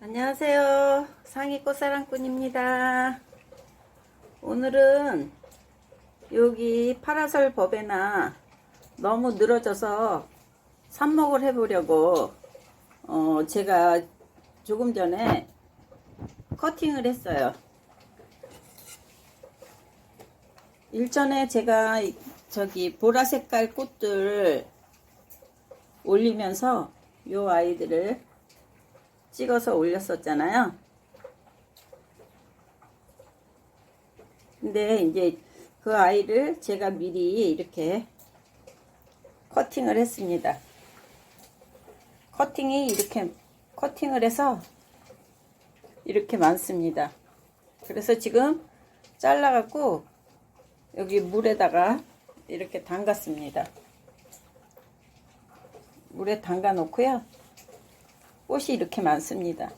안녕하세요. 상의 꽃사랑꾼입니다. 오늘은 여기 파라솔 법에나 너무 늘어져서 삽목을 해보려고 어 제가 조금 전에 커팅을 했어요. 일전에 제가 저기 보라 색깔 꽃들 올리면서 요 아이들을 찍어서 올렸었잖아요. 근데 이제 그 아이를 제가 미리 이렇게 커팅을 했습니다. 커팅이 이렇게 커팅을 해서 이렇게 많습니다. 그래서 지금 잘라갖고 여기 물에다가 이렇게 담갔습니다. 물에 담가 놓고요. 꽃이 이렇게 많습니다.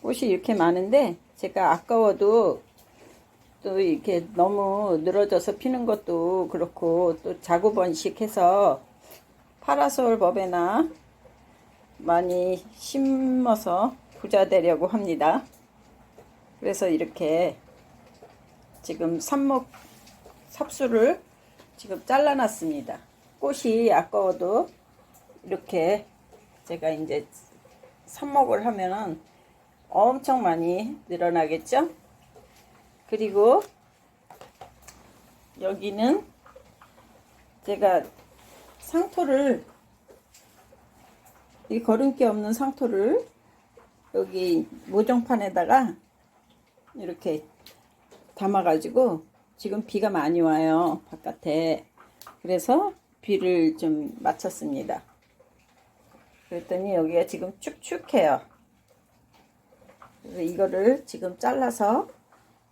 꽃이 이렇게 많은데 제가 아까워도 또 이렇게 너무 늘어져서 피는 것도 그렇고 또 자구 번식해서 파라솔 법에나 많이 심어서 부자 되려고 합니다. 그래서 이렇게 지금 삽목 삽수를 지금 잘라놨습니다. 꽃이 아까워도 이렇게 제가 이제 삽목을 하면은 엄청 많이 늘어나겠죠? 그리고 여기는 제가 상토를 이 거름기 없는 상토를 여기 모종판에다가 이렇게 담아 가지고 지금 비가 많이 와요 바깥에 그래서 비를 좀 맞췄습니다 그랬더니 여기가 지금 축축해요. 그래서 이거를 지금 잘라서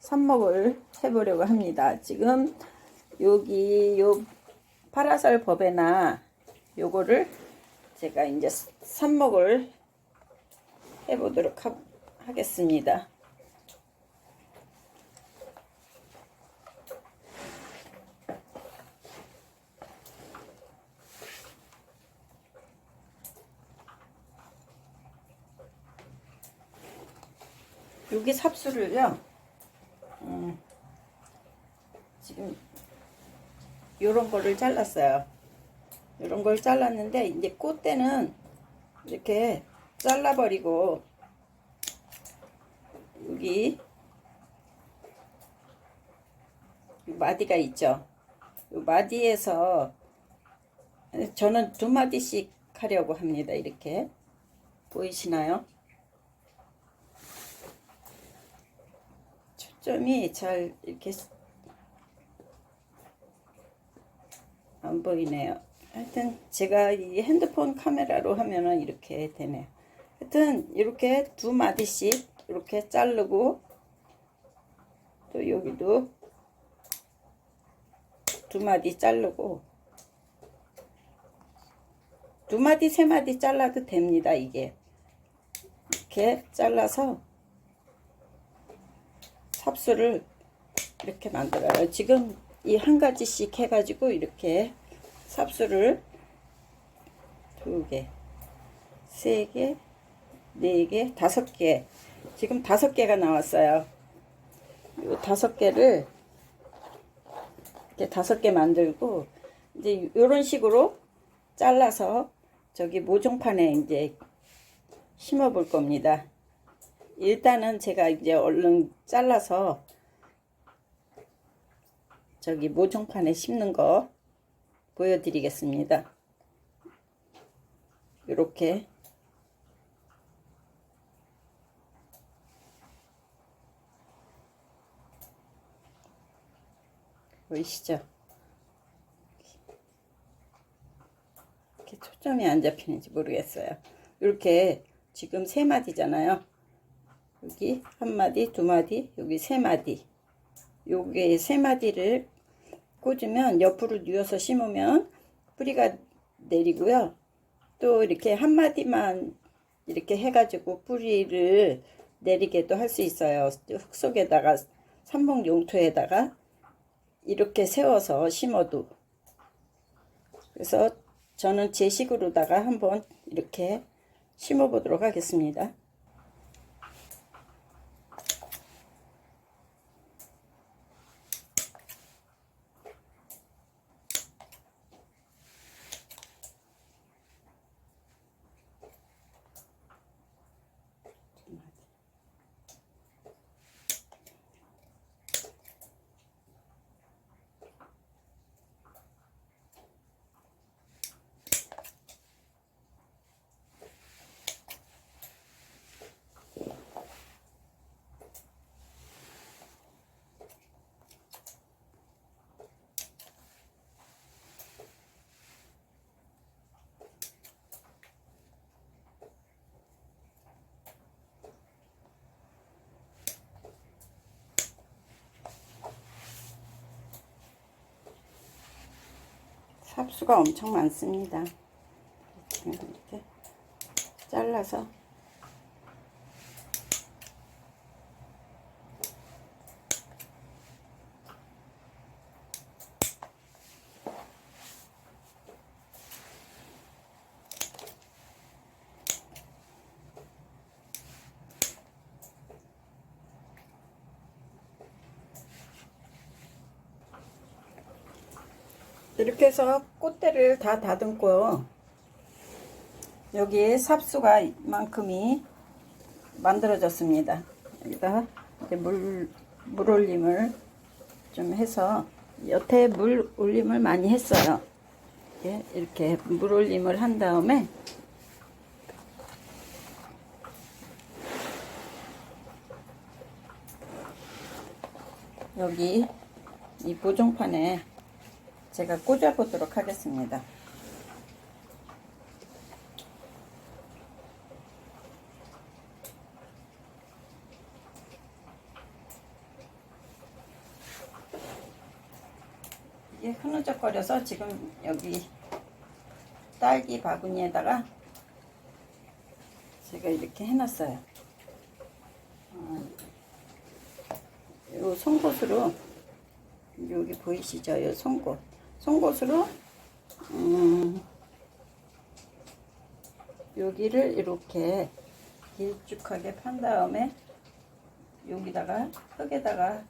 삽목을 해보려고 합니다. 지금 여기 요 파라솔 법에나 요거를 제가 이제 삽목을 해보도록 하, 하겠습니다 삽수를요, 음, 지금 요런 거를 잘랐어요. 요런 걸 잘랐는데, 이제 꽃대는 이렇게 잘라버리고, 여기 이 마디가 있죠. 이 마디에서 저는 두 마디씩 하려고 합니다. 이렇게. 보이시나요? 초 점이 잘 이렇게 안 보이네요. 하여튼 제가 이 핸드폰 카메라로 하면은 이렇게 되네요. 하여튼 이렇게 두 마디씩 이렇게 자르고 또 여기도 두 마디 자르고 두 마디 세 마디 잘라도 됩니다. 이게 이렇게 잘라서 삽수를 이렇게 만들어요. 지금 이 한 가지씩 해가지고 이렇게 삽수를 두 개, 세 개, 네 개, 다섯 개. 지금 다섯 개가 나왔어요. 이 다섯 개를 이렇게 다섯 개 만들고 이제 이런 식으로 잘라서 저기 모종판에 이제 심어 볼 겁니다. 일단은 제가 이제 얼른 잘라서 저기 모종판에 심는 거 보여드리겠습니다. 이렇게 보이시죠? 이렇게 초점이 안 잡히는지 모르겠어요. 이렇게 지금 세 마디잖아요. 여기 한 마디, 두 마디, 여기 세 마디. 요게 세 마디를 꽂으면 옆으로 뉘어서 심으면 뿌리가 내리고요. 또 이렇게 한 마디만 이렇게 해가지고 뿌리를 내리게도 할 수 있어요. 흙 속에다가 삼봉 용토에다가 이렇게 세워서 심어도. 그래서 저는 제 식으로다가 한번 이렇게 심어 보도록 하겠습니다. 삽수가 엄청 많습니다. 이렇게, 잘라서 이렇게 해서 꽃대를 다 다듬고요. 여기에 삽수가 이만큼이 만들어졌습니다. 여기다가 이제 물, 물 올림을 좀 해서 여태 물 올림을 많이 했어요. 이렇게, 이렇게 물 올림을 한 다음에 여기 이 보정판에 제가 꽂아 보도록 하겠습니다. 이게 흐느적거려서 지금 여기 딸기 바구니에다가 제가 이렇게 해놨어요. 어, 요 송곳으로 여기 보이시죠? 요 송곳. 송곳으로 음, 여기를 이렇게 길쭉하게 판 다음에 여기다가 흙에다가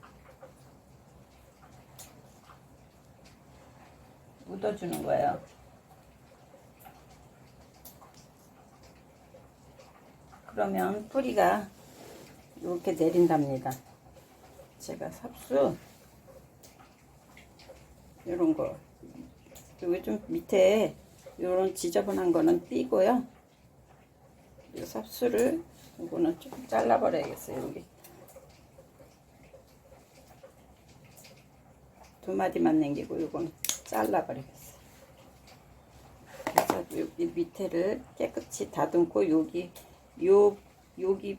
묻어주는 거예요. 그러면 뿌리가 이렇게 내린답니다. 제가 삽수 이런 거 여기 좀 밑에 이런 지저분한 거는 띄고요. 이 삽수를 이거는 좀 잘라버려야겠어요. 여기 두 마디만 남기고 이건 잘라버리겠어요. 그래서 여기 밑에를 깨끗이 다듬고 여기 요 여기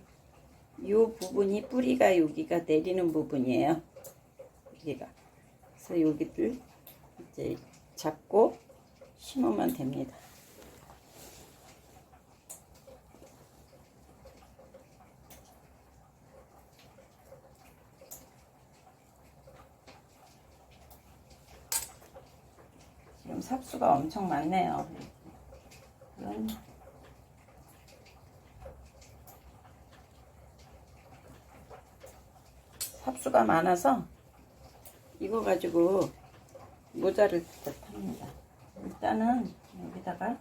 요 부분이 뿌리가 여기가 내리는 부분이에요. 여기가 그래서 여기를 이제 잡고 심으면 됩니다. 지금 삽수가 엄청 많네요. 이런 삽수가 많아서 이거 가지고 모자를 듯합니다. 일단은 여기다가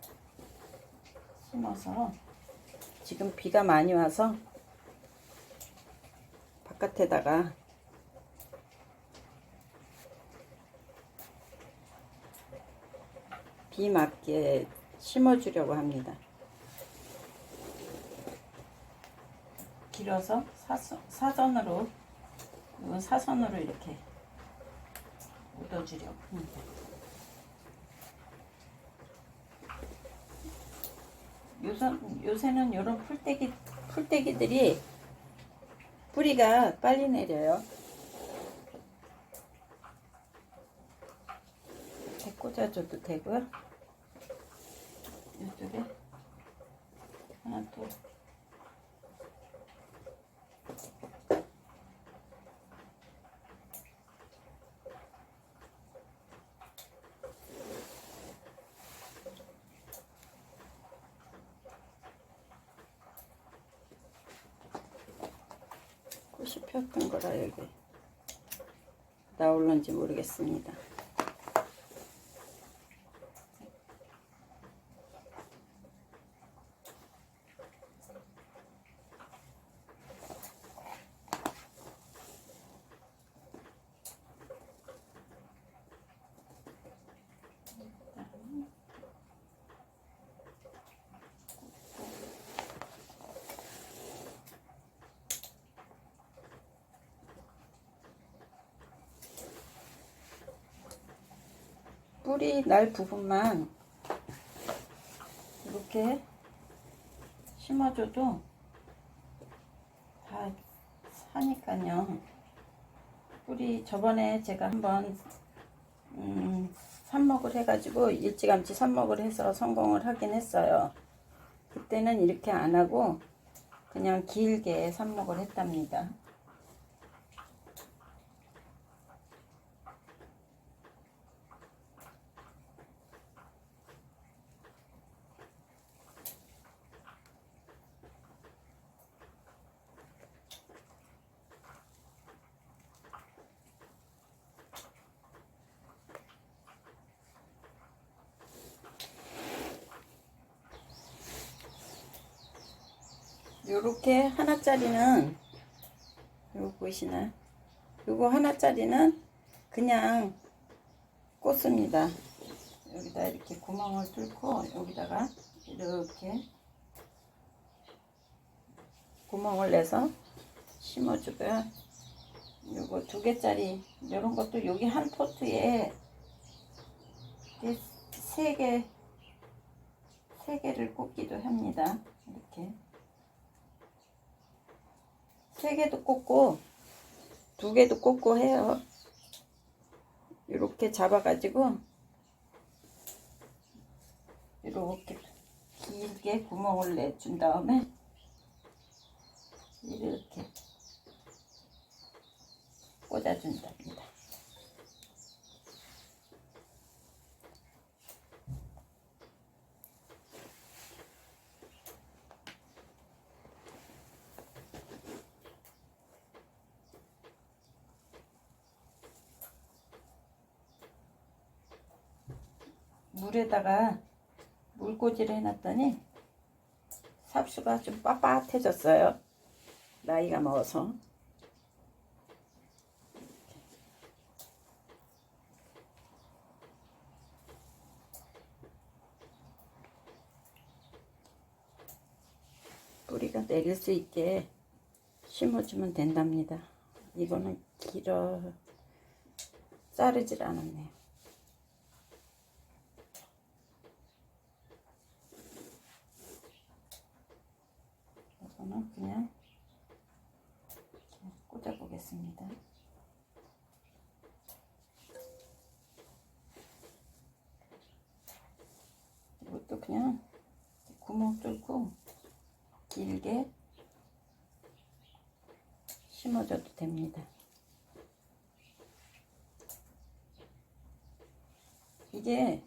심어서 지금 비가 많이 와서 바깥에다가 비 맞게 심어주려고 합니다. 길어서 사선, 사선으로 사선으로 이렇게 묻어주려고 합니다. 요새, 요새는 이런 풀떼기, 풀떼기들이 뿌리가 빨리 내려요. 이렇게 꽂아줘도 되고요. 이쪽에 하나 또 꽃이 폈던 거라 여기 모르겠습니다. 뿌리 날 부분만 이렇게 심어줘도 다 사니까요. 뿌리 저번에 제가 한번 음, 삽목을 해가지고 일찌감치 삽목을 해서 성공을 하긴 했어요. 그때는 이렇게 안 하고 그냥 길게 삽목을 했답니다. 요렇게 하나짜리는 요거 보이시나요? 요거 하나짜리는 그냥 꽂습니다. 여기다 이렇게 구멍을 뚫고 여기다가 이렇게 구멍을 내서 심어주고요. 요거 두 개짜리 요런 것도 여기 한 포트에 세 개, 세 개를 꽂기도 합니다. 이렇게. 세 개도 꽂고 두 개도 꽂고 해요. 이렇게 잡아가지고 이렇게 길게 구멍을 내준 다음에 이렇게 꽂아준답니다. 물에다가 물꽂이를 해놨더니 삽수가 좀 빳빳해졌어요. 나이가 먹어서. 뿌리가 내릴 수 있게 심어주면 된답니다. 이거는 길어 자르질 않았네요. 이 거는 그냥 꽂아 보겠습니다. 이것도 그냥 구멍 뚫고 길게 심어줘도 됩니다. 이게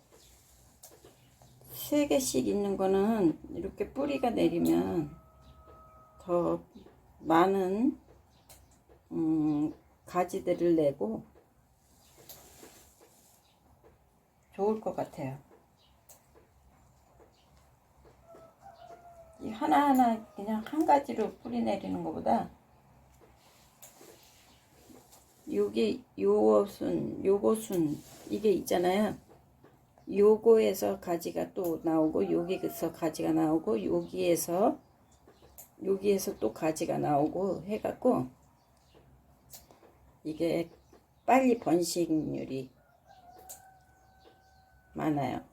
세 개씩 있는 거는 이렇게 뿌리가 내리면 더 많은 음, 가지들을 내고 좋을 것 같아요. 이 하나하나 그냥 한 가지로 뿌리 내리는 것보다 요게 요것은 요것은 이게 있잖아요. 요거에서 가지가 또 나오고 여기에서 가지가 나오고 여기에서 여기에서 또 가지가 나오고 해갖고 이게 빨리 번식률이 많아요.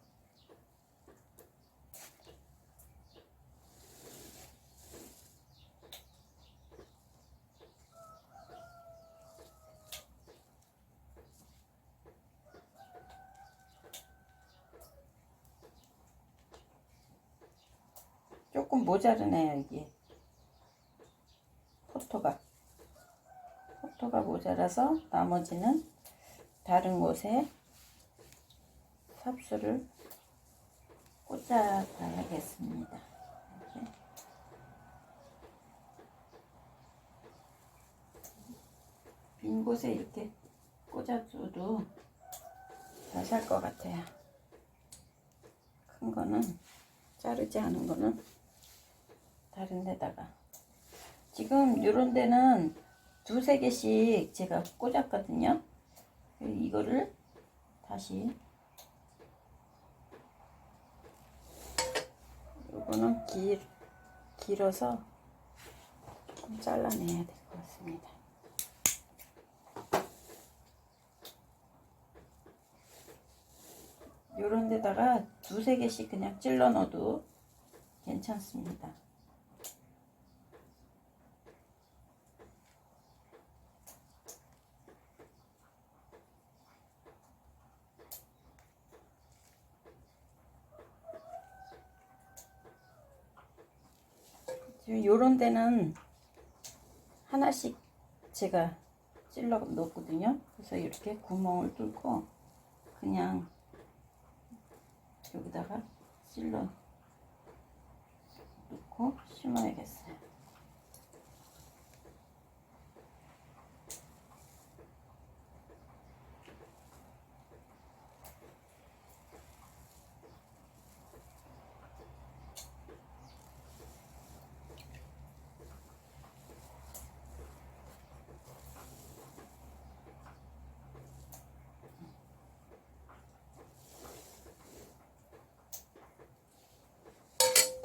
조금 모자르네요 이게 포토가 포토가 모자라서 나머지는 다른 곳에 삽수를 꽂아 봐야겠습니다 이렇게. 빈 곳에 이렇게 꽂아줘도 잘 살 것 같아요 큰 거는 자르지 않은 거는 다른 데다가 지금 요런 데는 두세 개씩 제가 꽂았거든요 이거를 다시 요거는 길, 길어서 좀 잘라내야 될 것 같습니다 요런 데다가 두세 개씩 그냥 찔러 넣어도 괜찮습니다. 요런 데는 하나씩 제가 찔러 놓거든요. 그래서 이렇게 구멍을 뚫고 그냥 여기다가 찔러 놓고 심어야겠어요.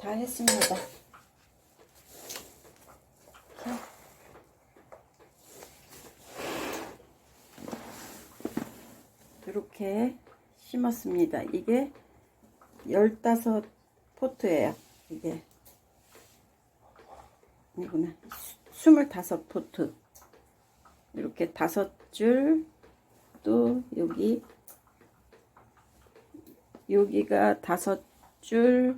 다 했습니다. 이렇게 심었습니다. 이게 15 포트예요. 이게 이구나. 25 포트. 이렇게 다섯 줄, 또 여기, 여기가 다섯 줄,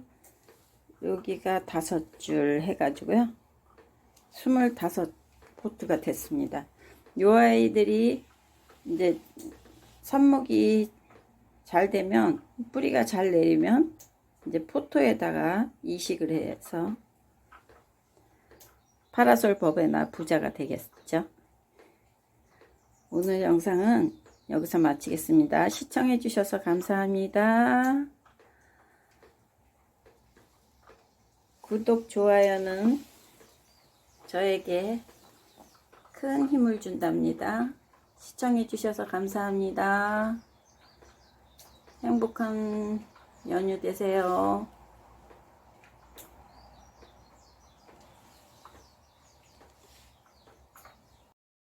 여기가 다섯 줄 해가지고요. 스물다섯 포트가 됐습니다. 요 아이들이 이제 삽목이 잘 되면 뿌리가 잘 내리면 이제 포토에다가 이식을 해서 파라솔 버베나 부자가 되겠죠. 오늘 영상은 여기서 마치겠습니다. 시청해 주셔서 감사합니다. 구독, 좋아요는 저에게 큰 힘을 준답니다. 시청해 주셔서 감사합니다. 행복한 연휴 되세요.